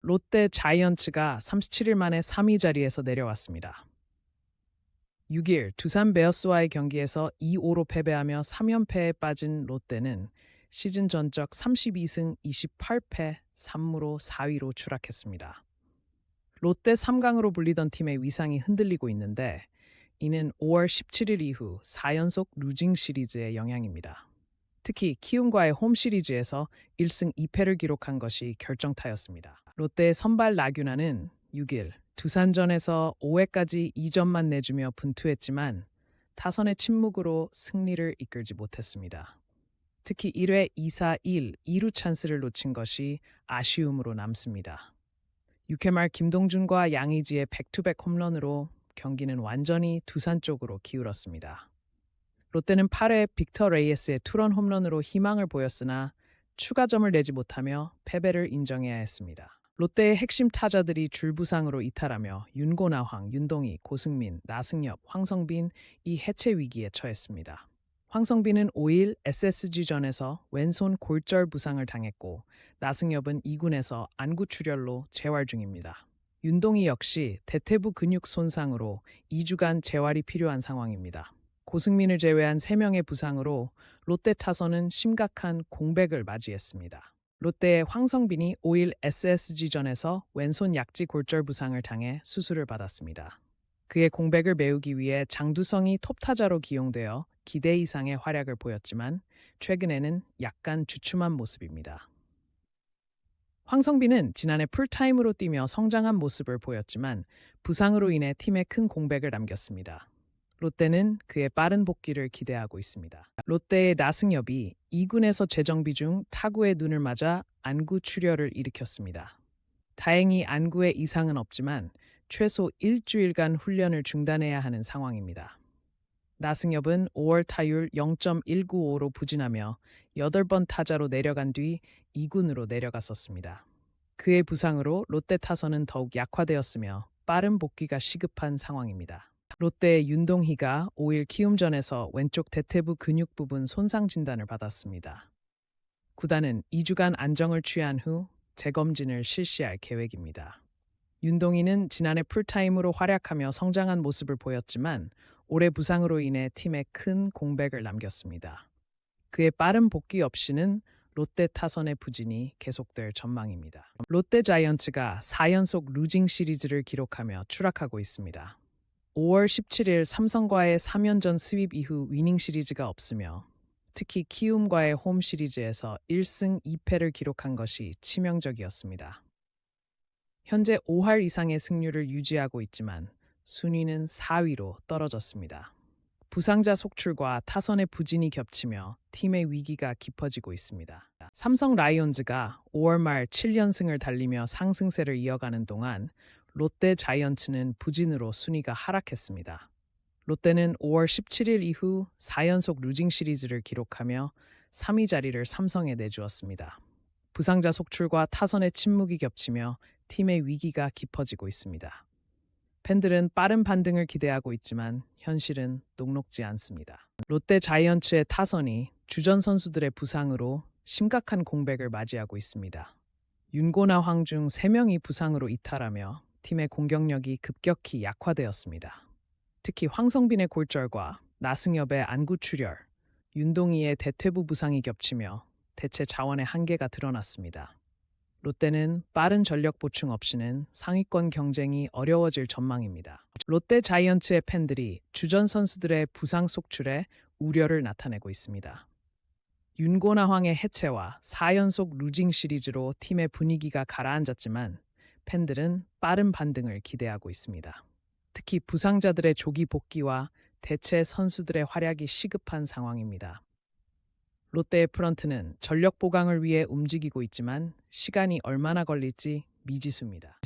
롯데 자이언츠가 37일 만에 3위 자리에서 내려왔습니다. 6일 두산 베어스와의 경기에서 2-5로 패배하며 3연패에 빠진 롯데는 시즌 전적 32승 28패 3무로 4위로 추락했습니다. 롯데 3강으로 불리던 팀의 위상이 흔들리고 있는데 이는 5월 17일 이후 4연속 루징 시리즈의 영향입니다. 특히 키움과의 홈 시리즈에서 1승 2패를 기록한 것이 결정타였습니다. 롯데의 선발 나균아는 6일 두산전에서 5회까지 2점만 내주며 분투했지만 타선의 침묵으로 승리를 이끌지 못했습니다. 특히 1회 2사 1, 2루 찬스를 놓친 것이 아쉬움으로 남습니다. 6회 말 김동준과 양의지의 백투백 홈런으로 경기는 완전히 두산 쪽으로 기울었습니다. 롯데는 8회 빅터 레이에스의 투런 홈런으로 희망을 보였으나 추가점을 내지 못하며 패배를 인정해야 했습니다. 롯데의 핵심 타자들이 줄부상으로 이탈하며 윤고나황, 윤동희, 고승민, 나승엽, 황성빈 이 해체 위기에 처했습니다. 황성빈은 5일 SSG전에서 왼손 골절 부상을 당했고 나승엽은 2군에서 안구 출혈로 재활 중입니다. 윤동희 역시 대퇴부 근육 손상으로 2주간 재활이 필요한 상황입니다. 고승민을 제외한 3명의 부상으로 롯데 타선은 심각한 공백을 맞이했습니다. 롯데의 황성빈이 5일 SSG전에서 왼손 약지 골절 부상을 당해 수술을 받았습니다. 그의 공백을 메우기 위해 장두성이 톱타자로 기용되어 기대 이상의 활약을 보였지만 최근에는 약간 주춤한 모습입니다. 황성빈은 지난해 풀타임으로 뛰며 성장한 모습을 보였지만 부상으로 인해 팀에 큰 공백을 남겼습니다. 롯데는 그의 빠른 복귀를 기대하고 있습니다. 롯데의 나승엽이 2군에서 재정비 중 타구의 눈을 맞아 안구 출혈을 일으켰습니다. 다행히 안구에 이상은 없지만 최소 일주일간 훈련을 중단해야 하는 상황입니다. 나승엽은 5월 타율 0.195로 부진하며 8번 타자로 내려간 뒤 2군으로 내려갔었습니다. 그의 부상으로 롯데 타선은 더욱 약화되었으며 빠른 복귀가 시급한 상황입니다. 롯데의 윤동희가 5일 키움전에서 왼쪽 대퇴부 근육 부분 손상 진단을 받았습니다. 구단은 2주간 안정을 취한 후 재검진을 실시할 계획입니다. 윤동희는 지난해 풀타임으로 활약하며 성장한 모습을 보였지만 올해 부상으로 인해 팀에 큰 공백을 남겼습니다. 그의 빠른 복귀 없이는 롯데 타선의 부진이 계속될 전망입니다. 롯데 자이언츠가 4연속 루징 시리즈를 기록하며 추락하고 있습니다. 5월 17일 삼성과의 3연전 스윕 이후 위닝 시리즈가 없으며 특히 키움과의 홈 시리즈에서 1승 2패를 기록한 것이 치명적이었습니다. 현재 5할 이상의 승률을 유지하고 있지만 순위는 4위로 떨어졌습니다. 부상자 속출과 타선의 부진이 겹치며 팀의 위기가 깊어지고 있습니다. 삼성 라이온즈가 5월 말 7연승을 달리며 상승세를 이어가는 동안 롯데 자이언츠는 부진으로 순위가 하락했습니다. 롯데는 5월 17일 이후 4연속 루징 시리즈를 기록하며 3위 자리를 삼성에 내주었습니다. 부상자 속출과 타선의 침묵이 겹치며 팀의 위기가 깊어지고 있습니다. 팬들은 빠른 반등을 기대하고 있지만 현실은 녹록지 않습니다. 롯데 자이언츠의 타선이 주전 선수들의 부상으로 심각한 공백을 맞이하고 있습니다. 윤고나 황 중 3명이 부상으로 이탈하며 팀의 공격력이 급격히 약화되었습니다. 특히 황성빈의 골절과 나승엽의 안구 출혈, 윤동희의 대퇴부 부상이 겹치며 대체 자원의 한계가 드러났습니다. 롯데는 빠른 전력 보충 없이는 상위권 경쟁이 어려워질 전망입니다. 롯데 자이언츠의 팬들이 주전 선수들의 부상 속출에 우려를 나타내고 있습니다. 윤고나황의 해체와 4연속 루징 시리즈로 팀의 분위기가 가라앉았지만 팬들은 빠른 반등을 기대하고 있습니다. 특히 부상자들의 조기 복귀와 대체 선수들의 활약이 시급한 상황입니다. 롯데의 프런트는 전력 보강을 위해 움직이고 있지만 시간이 얼마나 걸릴지 미지수입니다.